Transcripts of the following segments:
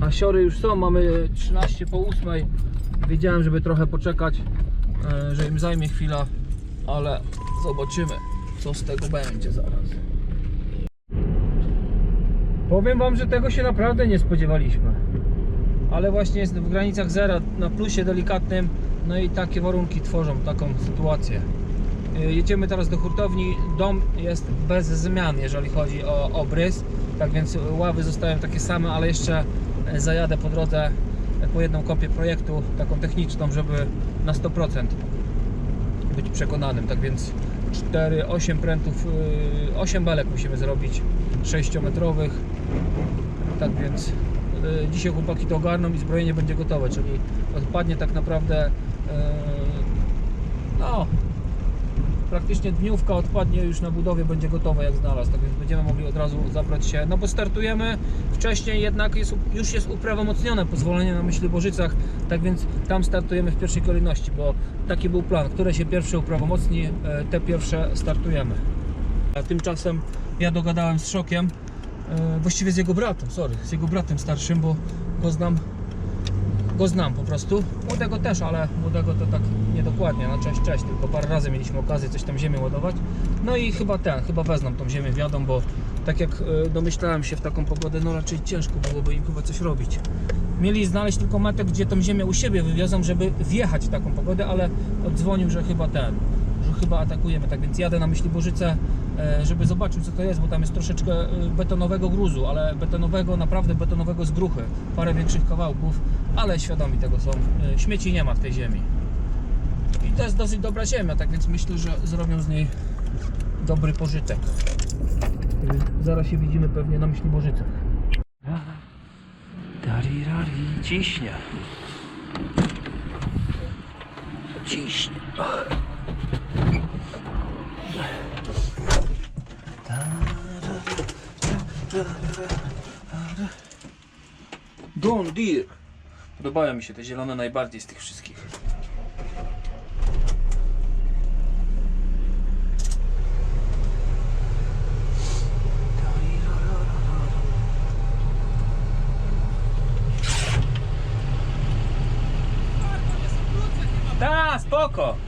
A siory już są, mamy 13 po 8. Wiedziałem, żeby trochę poczekać, e, że im zajmie chwila, ale zobaczymy, co z tego będzie zaraz. Powiem Wam, że tego się naprawdę nie spodziewaliśmy. Ale właśnie jest w granicach zera, na plusie delikatnym, no i takie warunki tworzą taką sytuację. Y, Jedziemy teraz do hurtowni. Dom jest bez zmian, jeżeli chodzi o obrys. Tak więc ławy zostają takie same, ale jeszcze e, zajadę po drodze po jedną kopię projektu, taką techniczną, żeby na 100% być przekonanym. Tak więc 4, 8 prętów, y, 8 belek musimy zrobić 6-metrowych. Tak więc y, dzisiaj chłopaki to ogarną i zbrojenie będzie gotowe, czyli odpadnie tak naprawdę no praktycznie dniówka odpadnie już na budowie będzie gotowe jak znalazł, tak więc będziemy mogli od razu zabrać się, no bo startujemy. Wcześniej jednak jest, już jest uprawomocnione pozwolenie na Myśliborzycach, tak więc tam startujemy w pierwszej kolejności, bo taki był plan, które się pierwsze uprawomocni, e, te pierwsze startujemy. A tymczasem ja dogadałem z Szokiem, e, właściwie z jego bratem, sorry, z jego bratem starszym, bo go znam go znam po prostu. Młodego też, ale młodego to tak niedokładnie, na cześć, cześć, tylko parę razy mieliśmy okazję coś tam ziemię ładować. No i chyba ten, chyba wezmą tą ziemię wiadą, bo tak jak e, domyślałem się w taką pogodę, no raczej ciężko byłoby im chyba coś robić. Mieli znaleźć tylko metę, gdzie tą ziemię u siebie wywiozą, żeby wjechać w taką pogodę, ale oddzwonił, że chyba ten, że chyba atakujemy, tak więc jadę na Myśliborzyce, e, żeby zobaczyć co to jest, bo tam jest troszeczkę e, betonowego gruzu, ale betonowego, naprawdę betonowego z gruchy, parę większych kawałków, ale świadomi tego są, śmieci nie ma w tej ziemi. To jest dosyć dobra ziemia, tak więc myślę, że zrobią z niej dobry pożytek. Zaraz się widzimy pewnie na Myśliborzycach. Dari, dari, ciśnie. Ciśnie. Don Deer. Podobają mi się te zielone najbardziej z tych wszystkich. Walker.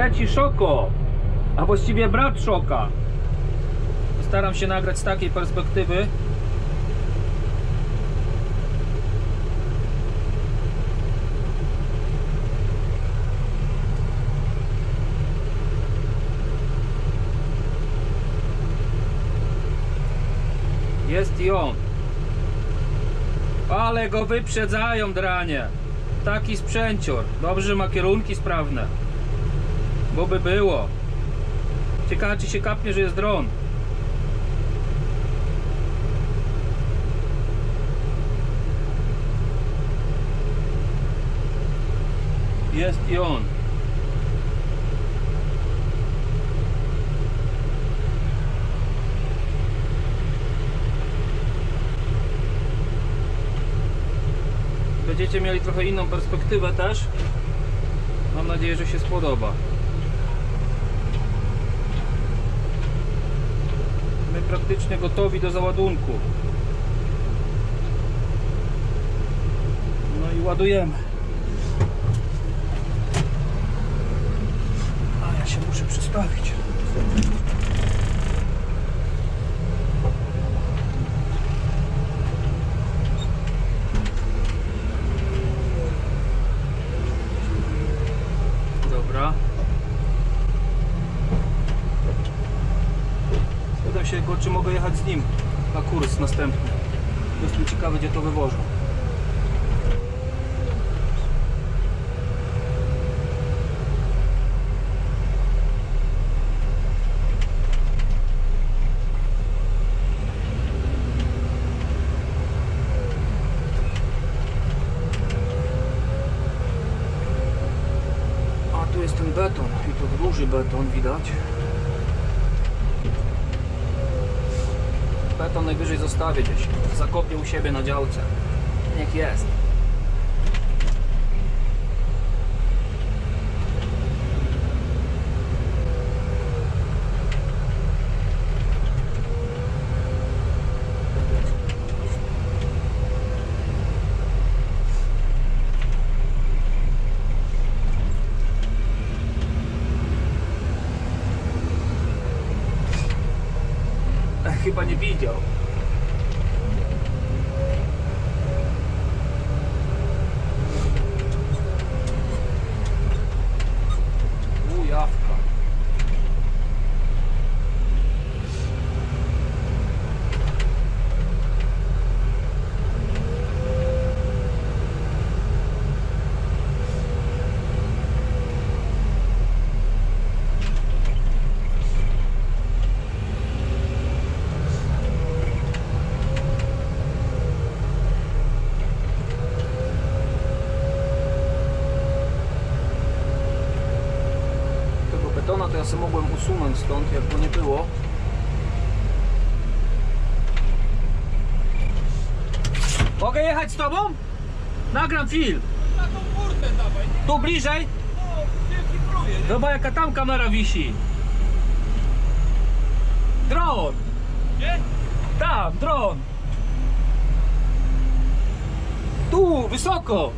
Leci Szoko, a właściwie brat Szoka. Staram się nagrać z takiej perspektywy, Jest i on. Ale go wyprzedzają dranie. Taki sprzęcior. Dobrze ma kierunki sprawne. Bo by było. Ciekawe czy się kapnie, że jest dron. Jest i on. Będziecie mieli trochę inną perspektywę też. Mam nadzieję, że się spodoba. Praktycznie gotowi do załadunku. No i ładujemy. A ja się muszę przestawić. Dobra. Spytam się go, czy mogę jechać z nim kurs następny. Jestem ciekawy, gdzie to wywożą. A tu jest ten beton i to duży beton widać. Beton najwyżej zostawię gdzieś. Zakopię u siebie na działce. Niech jest. Chyba nie widział. Ujawka. Tego betona to ja sobie mogłem usunąć stąd, jak go nie było. Mogę jechać z tobą? Nagram film. Na tą furtę dawaj, nie? Tu bliżej? No, wielki? Zobacz jaka tam kamera wisi. Dron! Nie? Tam, dron! Tu, wysoko!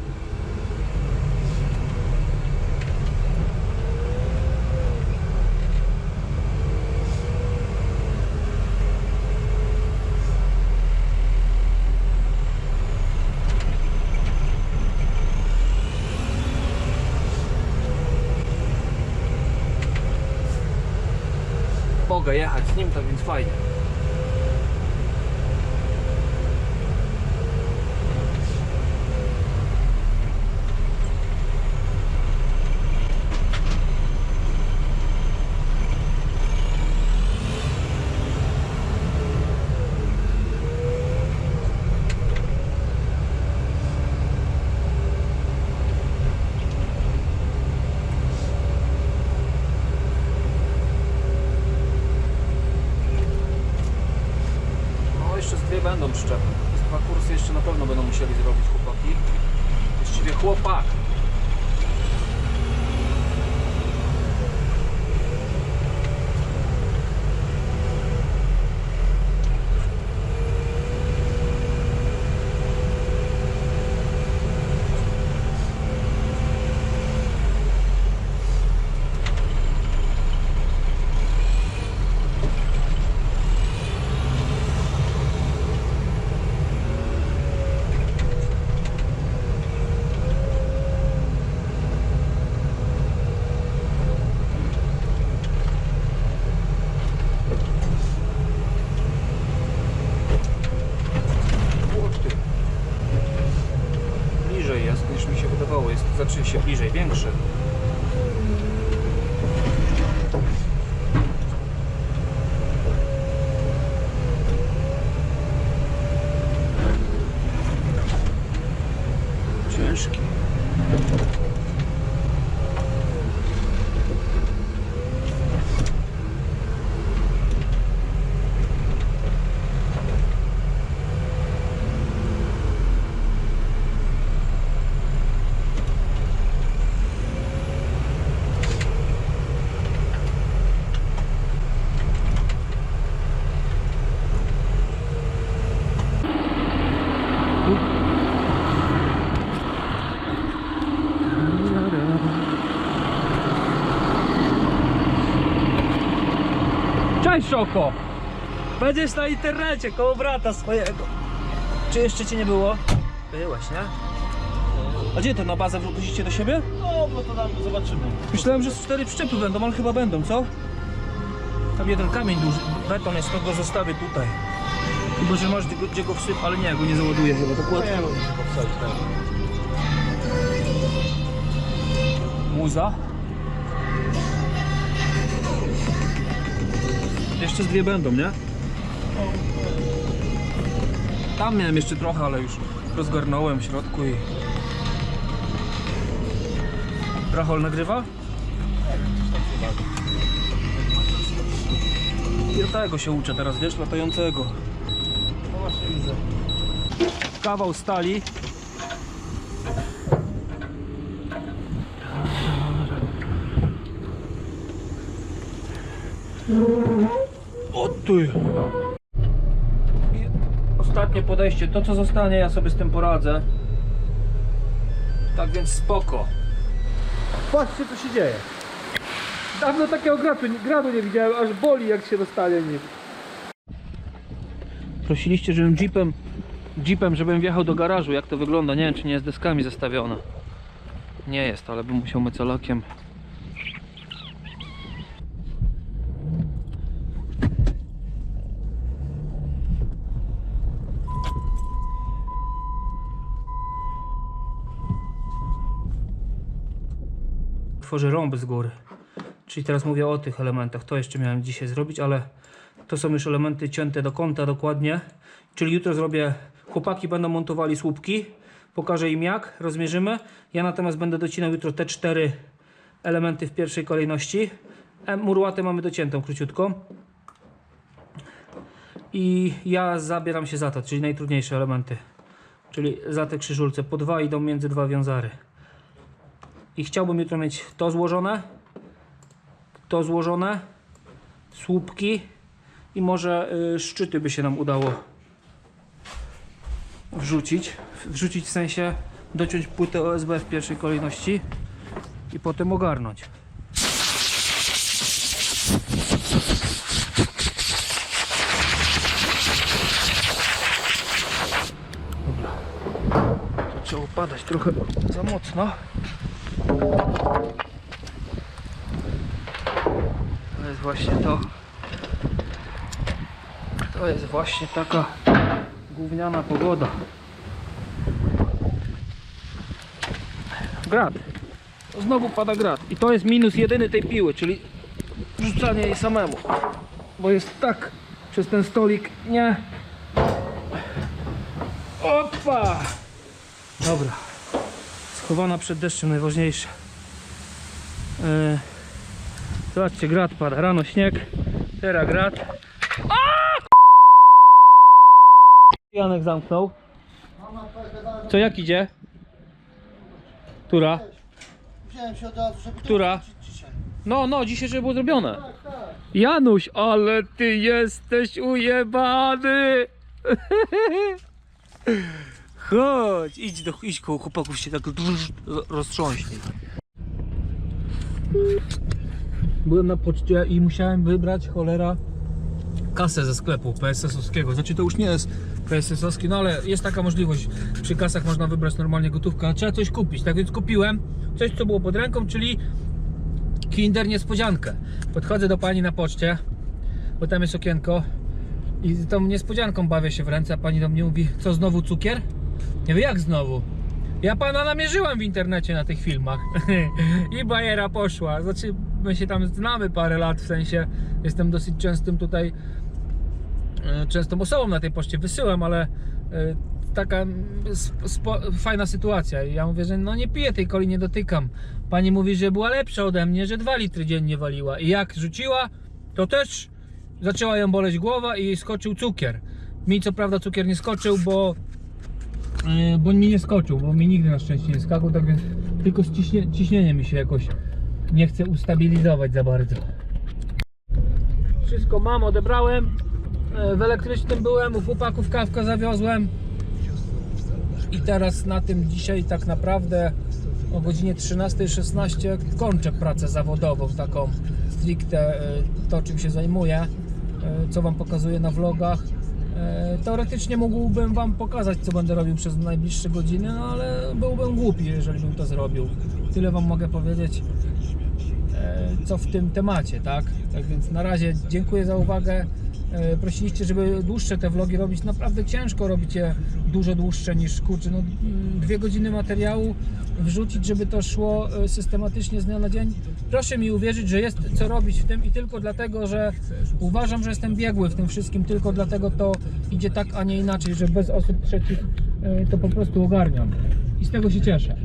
Mogę jechać z nim, tak więc fajnie. No jeszcze z dwie będą przyczepy. Z Dwa kursy jeszcze na pewno będą musieli zrobić chłopaki. Właściwie chłopak. O ty. Bliżej jest niż mi się wydawało. Jest, znaczy Cześć Szoko! Będziesz na internecie koło brata swojego. Czy jeszcze cię nie było? Byłeś, nie? A gdzie to na bazę wrócicie do siebie? No, no to tam zobaczymy. Myślałem, że z cztery przyczepy będą, ale chyba będą, co? Tam jeden kamień duży, beton jest, to go zostawię tutaj. Chyba, że masz gdzie go, wsyp, ale nie, go nie załaduję chyba, dokładnie. Się powstać tak. Muza. Jeszcze z dwie będą, nie? Tam miałem jeszcze trochę, ale już rozgarnąłem w środku i... Rachol nagrywa? Ja tego się uczę teraz, wiesz, latającego. Kawał stali. O ty! I ostatnie podejście. To co zostanie, ja sobie z tym poradzę. Tak więc spoko. Patrzcie co się dzieje. Dawno takiego gradu, gradu nie widziałem, aż boli jak się dostanie nim. Prosiliście, żebym jeepem, jeepem, żebym wjechał do garażu. Jak to wygląda? Nie wiem, czy nie jest deskami zestawiona. Nie jest, ale bym musiał mycelakiem. Tworzę rąb z góry. Czyli teraz mówię o tych elementach. To jeszcze miałem dzisiaj zrobić, ale to są już elementy cięte do kąta dokładnie. Czyli jutro zrobię, chłopaki będą montowali słupki. Pokażę im jak, rozmierzymy. Ja natomiast będę docinał jutro te cztery elementy w pierwszej kolejności. E, Murłatę mamy dociętą króciutko. I ja zabieram się za to, czyli najtrudniejsze elementy. Czyli za te krzyżulce. Po dwa idą między dwa wiązary. I chciałbym jutro mieć to złożone, to złożone, słupki i może y, szczyty by się nam udało wrzucić. Wrzucić w sensie dociąć płytę OSB w pierwszej kolejności i potem ogarnąć. Dobra. Trzeba upadać trochę za mocno. To jest właśnie to. To jest właśnie taka gówniana pogoda. Grad. Znowu pada grad. I to jest minus jedyny tej piły, czyli wrzucanie jej samemu. Bo jest tak przez ten stolik. Nie. Opa! Dobra. Schowana przed deszczem najważniejsze. Yy, zobaczcie, grad pada. Rano śnieg, teraz grad. Janek zamknął. Co jak idzie? Która? Wziąłem się od razu, żeby to Która? dzisiaj. No, no, dzisiaj żeby było zrobione. Januś, ale ty jesteś ujebany! Chodź, idź, do, idź koło chłopaków się tak roztrząśnij. Byłem na poczcie i musiałem wybrać cholera kasę ze sklepu PSS-owskiego. Znaczy to już nie jest PSS-owski, no ale jest taka możliwość. Przy kasach można wybrać normalnie gotówkę, trzeba coś kupić. Tak więc kupiłem coś, co było pod ręką, czyli Kinder niespodziankę. Podchodzę do pani na poczcie, bo tam jest okienko i tą niespodzianką bawię się w ręce, a pani do mnie mówi, co znowu cukier? Jak znowu? Ja pana namierzyłem w internecie na tych filmach i bajera poszła. Znaczy, my się tam znamy parę lat, w sensie jestem dosyć częstym tutaj, e, częstą osobą na tej poczcie, wysyłam, ale e, taka fajna sytuacja. Ja mówię, że no nie piję tej coli, nie dotykam. Pani mówi, że była lepsza ode mnie, że 2 litry dziennie waliła. I jak rzuciła, to też zaczęła ją boleć głowa i skoczył cukier. Mi co prawda cukier nie skoczył, bo bo mi nie skoczył, bo mi nigdy na szczęście nie skakał, tak więc tylko ciśnie, ciśnienie mi się jakoś nie chce ustabilizować za bardzo. Wszystko mam, odebrałem. Yy, W elektrycznym byłem, u chłopaków kawkę zawiozłem. I teraz na tym dzisiaj tak naprawdę o godzinie 13.16 kończę pracę zawodową, taką stricte yy, to czym się zajmuję. co Wam pokazuję na vlogach. E, Teoretycznie mógłbym Wam pokazać, co będę robił przez najbliższe godziny, no ale byłbym głupi, jeżeli bym to zrobił. Tyle Wam mogę powiedzieć, e, co w tym temacie, tak? Tak więc na razie dziękuję za uwagę. E, Prosiliście, żeby dłuższe te vlogi robić. Naprawdę ciężko robić je dużo dłuższe niż kurczę, no, mm, dwie godziny materiału wrzucić, żeby to szło systematycznie z dnia na dzień. Proszę mi uwierzyć, że jest co robić w tym i tylko dlatego, że uważam, że jestem biegły w tym wszystkim, tylko dlatego to idzie tak, a nie inaczej, że bez osób trzecich e, to po prostu ogarniam. I z tego się cieszę.